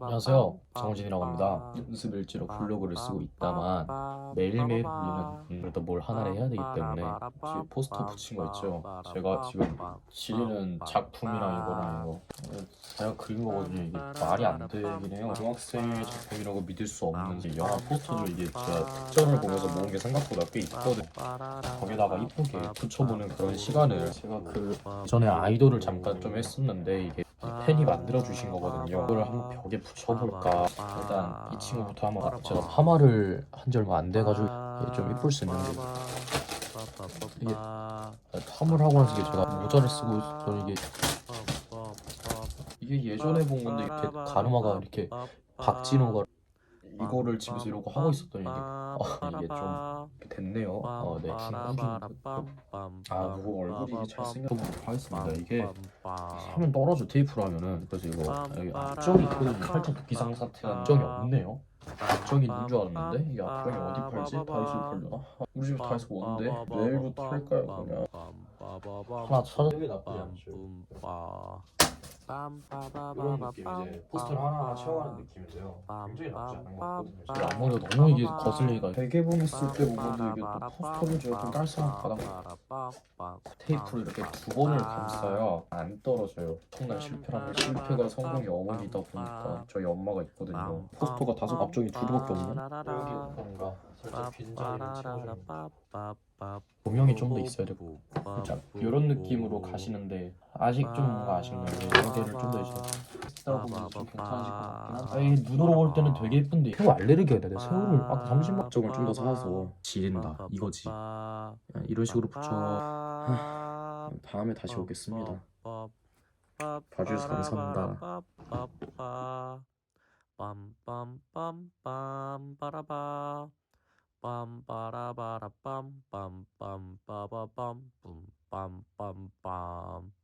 안녕하세요. 정우진이라고 합니다. 연습 일지로 블로그를 쓰고 있다만 매일매일 올리는 음, 그래도 뭘 하나를 해야 되기 때문에 뒤에 포스터 붙인 거 있죠. 제가 지금 지리는 작품이랑 이거랑 이거 어, 제가 그린 거거든요. 이게 말이 안 되긴 해요. 중학생의 작품이라고 믿을 수 없는 이제 영화 포스터를 이게 제가 특전을 보면서 모은 게 생각보다 꽤 있거든. 거기다가 이쁘게 붙여보는 그런 시간을 제가 그 전에 아이돌을 잠깐 좀 했었는데 이게 팬이 만들어 주신 거거든요. 이걸 한번 벽에 붙여볼까. 일단 이 친구부터 한번 제가 파마를 한 지 얼마 안 돼가지고 좀 이쁠 수 있는데 이게 탐을 하고 나서 이게 제가 모자를 쓰고 있었던 이게 이게 예전에 본 건데 이렇게 가르마가 이렇게 박진호가 이거를 집에서 이러고 하고 있었더니 이게 어, 이게 좀 됐네요. 어, 네 중국인 아 누구 얼굴이 이게 거 하겠습니다. 이게 하면 떨어져 테이프로 하면은 그래서 이거 여기 앞쪽이 그 비상 사태가 앞쪽이 없네요. 앞쪽이 있는 줄 알았는데 이게 앞쪽이 어디 팔지? 다이소에 팔려나? 우리 집에 다이소 오는데 내일부터 할까요 그냥? 하나 찾아. 되게 나쁘지 않죠. 이런 느낌 이제 포스터를 하나하나 채워가는 느낌인데요. 굉장히 나쁘지 않은 것 같거든요. 앞머리가 너무 이게 거슬리니까 재개봉했을 때 보면 이게 또 포스터를 좀 깔쌈하게 받아 테이프를 이렇게 두 번을 감싸야 안 떨어져요. 엄청난 실패라는 실패가 성공의 어머니다 보니까 저희 엄마가 있거든요. 포스터가 다섯 앞쪽이 둘밖에 없네. 여기 뭔가 살짝 빈자리를 채워주는 조명이 좀 더 있어야 되고 살짝 이런 느낌으로 가시는데 아직 좀 뭔가 아쉽네요. 여기를 좀 더 이제 쓰다 보면 좀 괜찮아질 것 같긴 한데. 이 눈으로 볼 때는 되게 예쁜데. 새우 알레르기가 있는데 새우를 아까 30만. 정을 좀 더 사서 지린다. 이거지. 이런 식으로 붙여. 다음에 다시 오겠습니다. 봐주셔서 감사합니다. 빰빰빰빰 빠라바. 빰빠라바라 빰빰빰빠바밤. 빰 빰빰빰